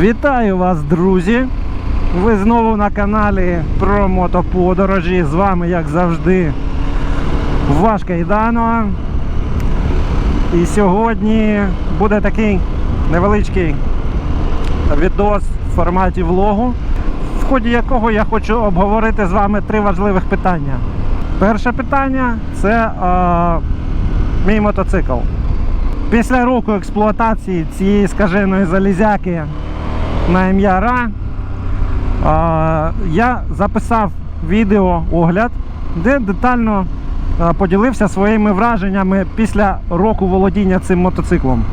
Вітаю вас, друзі! Ви знову на каналі про мотоподорожі. З вами, як завжди, ваш Кайдано. І сьогодні буде такий невеличкий відос в форматі влогу, в ході якого я хочу обговорити з вами три важливих питання. Перше питання це е, мій мотоцикл. Після року експлуатації цієї скаженої залізяки на ім'я Ра я записав відео огляд, де детально а, поділився своїми враженнями після року володіння цим мотоциклом.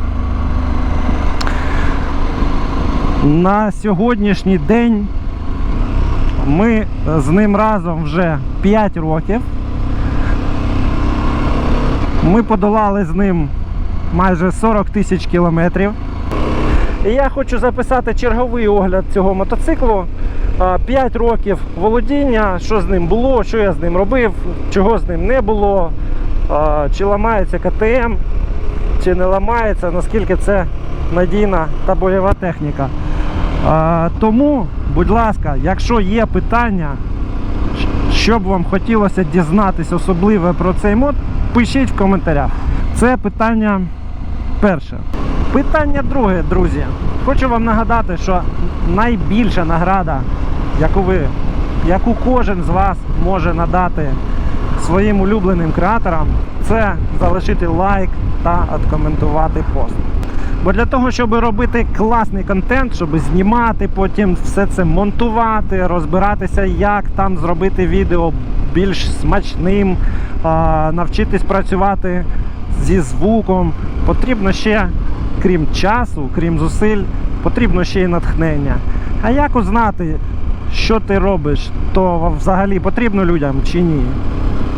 На сьогоднішній день ми з ним разом вже 5 років. Ми подолали з ним майже 40 тисяч кілометрів. І я хочу записати черговий огляд цього мотоциклу. 5 років володіння, що з ним було, що я з ним робив, чого з ним не було, чи ламається КТМ, чи не ламається, наскільки це надійна та бойова техніка. Тому, будь ласка, якщо є питання, що б вам хотілося дізнатись особливе про цей мод, пишіть в коментарях. Це питання перше. Питання друге, друзі. Хочу вам нагадати, що найбільша награда, яку ви, яку кожен з вас може надати своїм улюбленим креаторам, це залишити лайк та откоментувати пост. Бо для того, щоб робити класний контент, щоб знімати, потім все це монтувати, розбиратися, як там зробити відео більш смачним, навчитись працювати зі звуком, потрібно ще, крім часу, крім зусиль, потрібно ще й натхнення. А як узнати, що ти робиш, то взагалі потрібно людям чи ні?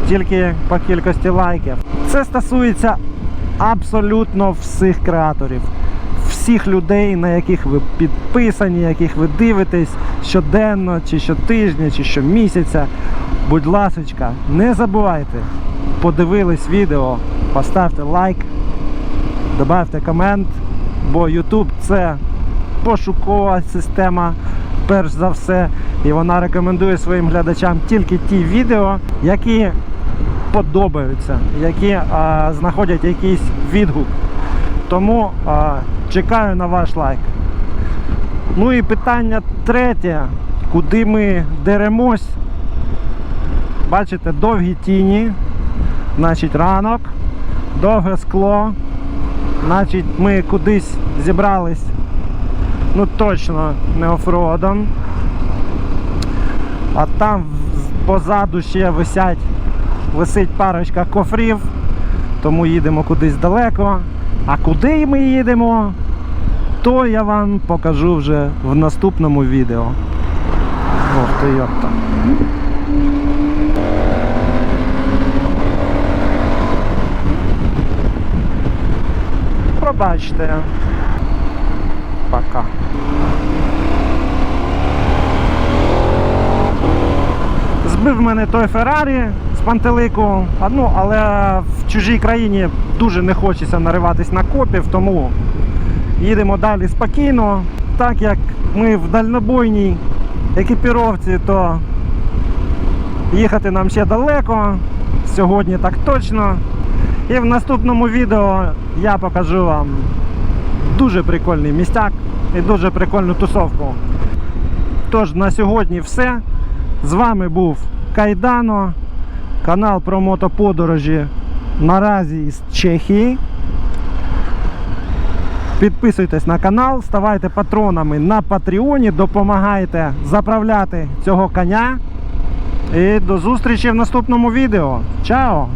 Тільки по кількості лайків. Це стосується абсолютно всіх креаторів, всіх людей, на яких ви підписані, яких ви дивитесь щоденно, чи щотижня, чи щомісяця. Будь ласочка, не забувайте, подивились відео, поставте лайк, додавте комент, бо YouTube це пошукова система, перш за все, і вона рекомендує своїм глядачам тільки ті відео, які подобаються, які а, знаходять якийсь відгук. Тому а, чекаю на ваш лайк. Ну і питання третє, куди ми деремось. Бачите, довгі тіні, значить ранок, довге скло, значить ми кудись зібрались, ну точно не офродом. А там позаду ще висять, висить парочка кофрів, тому їдемо кудись далеко. А куди ми їдемо, то я вам покажу вже в наступному відео. Ох ти йопта. Пробачте. Пока. Збив мене той Феррарі з пантелику, ну, але в чужій країні дуже не хочеться нариватись на копів, тому їдемо далі спокійно. Так як ми в дальнобойній екіпіровці, то їхати нам ще далеко. Сьогодні так точно. І в наступному відео я покажу вам дуже прикольний містяк і дуже прикольну тусовку. Тож на сьогодні все. З вами був Кайдано, канал про мотоподорожі наразі із Чехії. Підписуйтесь на канал, ставайте патронами на Патреоні, допомагайте заправляти цього коня. І до зустрічі в наступному відео. Чао!